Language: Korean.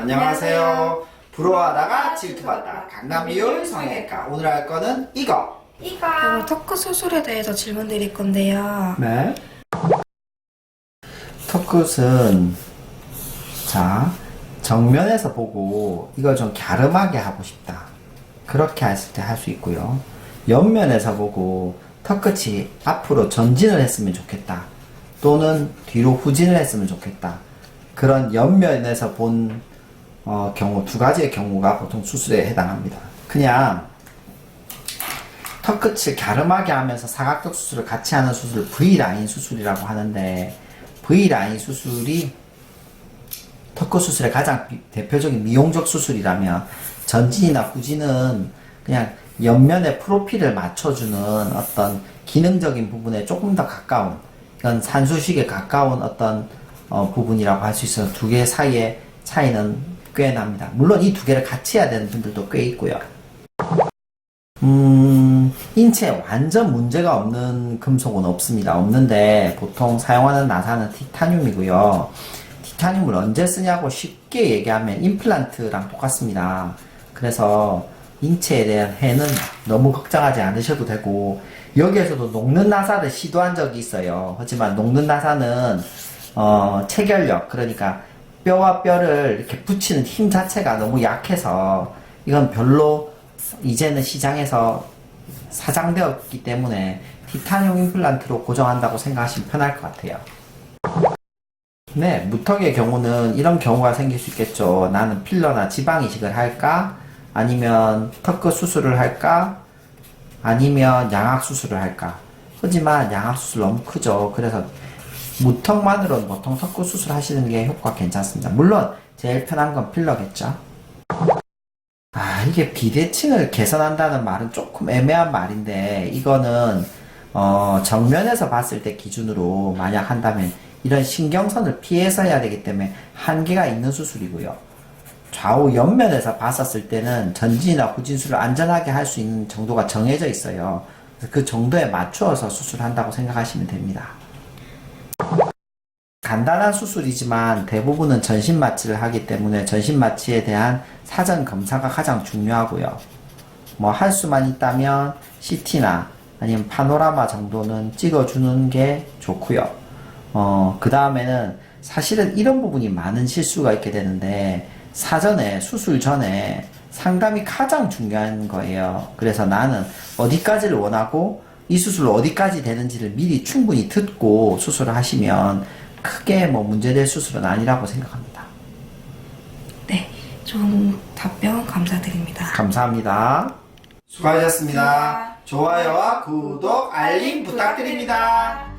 안녕하세요. 부러워하다가 질투받다 강남비율 성형외과 오늘 할 거는 이거. 이거 오늘 토크 수술에 대해서 질문 드릴 건데요. 네. 턱끝은 자 정면에서 보고 이걸 좀 갸름하게 하고 싶다. 그렇게 했을 때 할 수 있고요. 옆면에서 보고 턱끝이 앞으로 전진을 했으면 좋겠다. 또는 뒤로 후진을 했으면 좋겠다. 그런 옆면에서 본 어, 경우 두 가지의 경우가 보통 수술에 해당합니다. 그냥 턱끝을 갸름하게 하면서 사각턱 수술을 같이 하는 수술을 V라인 수술이라고 하는데 V라인 수술이 턱끝 수술의 가장 비- 대표적인 미용적 수술이라면 전진이나 후진은 그냥 옆면의 프로필을 맞춰주는 어떤 기능적인 부분에 조금 더 가까운 이건 산수식에 가까운 어떤 어, 부분이라고 할 수 있어서 두 개 사이의 차이는 꽤 납니다. 물론 이 두 개를 같이 해야 되는 분들도 꽤 있고요. 음, 인체에 완전 문제가 없는 금속은 없습니다. 없는데 보통 사용하는 나사는 티타늄이고요. 티타늄을 언제 쓰냐고 쉽게 얘기하면 임플란트랑 똑같습니다. 그래서 인체에 대한 해는 너무 걱정하지 않으셔도 되고 여기에서도 녹는 나사를 시도한 적이 있어요. 하지만 녹는 나사는 어, 체결력 그러니까 뼈와 뼈를 이렇게 붙이는 힘 자체가 너무 약해서 이건 별로 이제는 시장에서 사장되었기 때문에 티타늄 임플란트로 고정한다고 생각하시면 편할 것 같아요. 네, 무턱의 경우는 이런 경우가 생길 수 있겠죠. 나는 필러나 지방 이식을 할까? 아니면 턱끝 수술을 할까? 아니면 양악 수술을 할까? 하지만 양악 수술 너무 크죠. 그래서 무턱만으로는 보통 턱끝 수술 하시는 게 효과 괜찮습니다. 물론 제일 편한 건 필러겠죠. 아, 이게 비대칭을 개선한다는 말은 조금 애매한 말인데, 이거는, 어, 정면에서 봤을 때 기준으로 만약 한다면, 이런 신경선을 피해서 해야 되기 때문에 한계가 있는 수술이고요. 좌우 옆면에서 봤었을 때는 전진이나 후진술을 안전하게 할 수 있는 정도가 정해져 있어요. 그 정도에 맞추어서 수술한다고 생각하시면 됩니다. 간단한 수술이지만 대부분은 전신 마취를 하기 때문에 전신 마취에 대한 사전 검사가 가장 중요하고요. 뭐할 수만 있다면 CT나 아니면 파노라마 정도는 찍어주는 게 좋고요. 어, 그 다음에는 사실은 이런 부분이 많은 실수가 있게 되는데 사전에 수술 전에 상담이 가장 중요한 거예요. 그래서 나는 어디까지를 원하고 이 수술 어디까지 되는지를 미리 충분히 듣고 수술을 하시면 크게 뭐 문제될 수술은 아니라고 생각합니다. 네, 좋은 답변 감사드립니다. 감사합니다. 수고하셨습니다. 좋아요와 구독, 알림 부탁드립니다.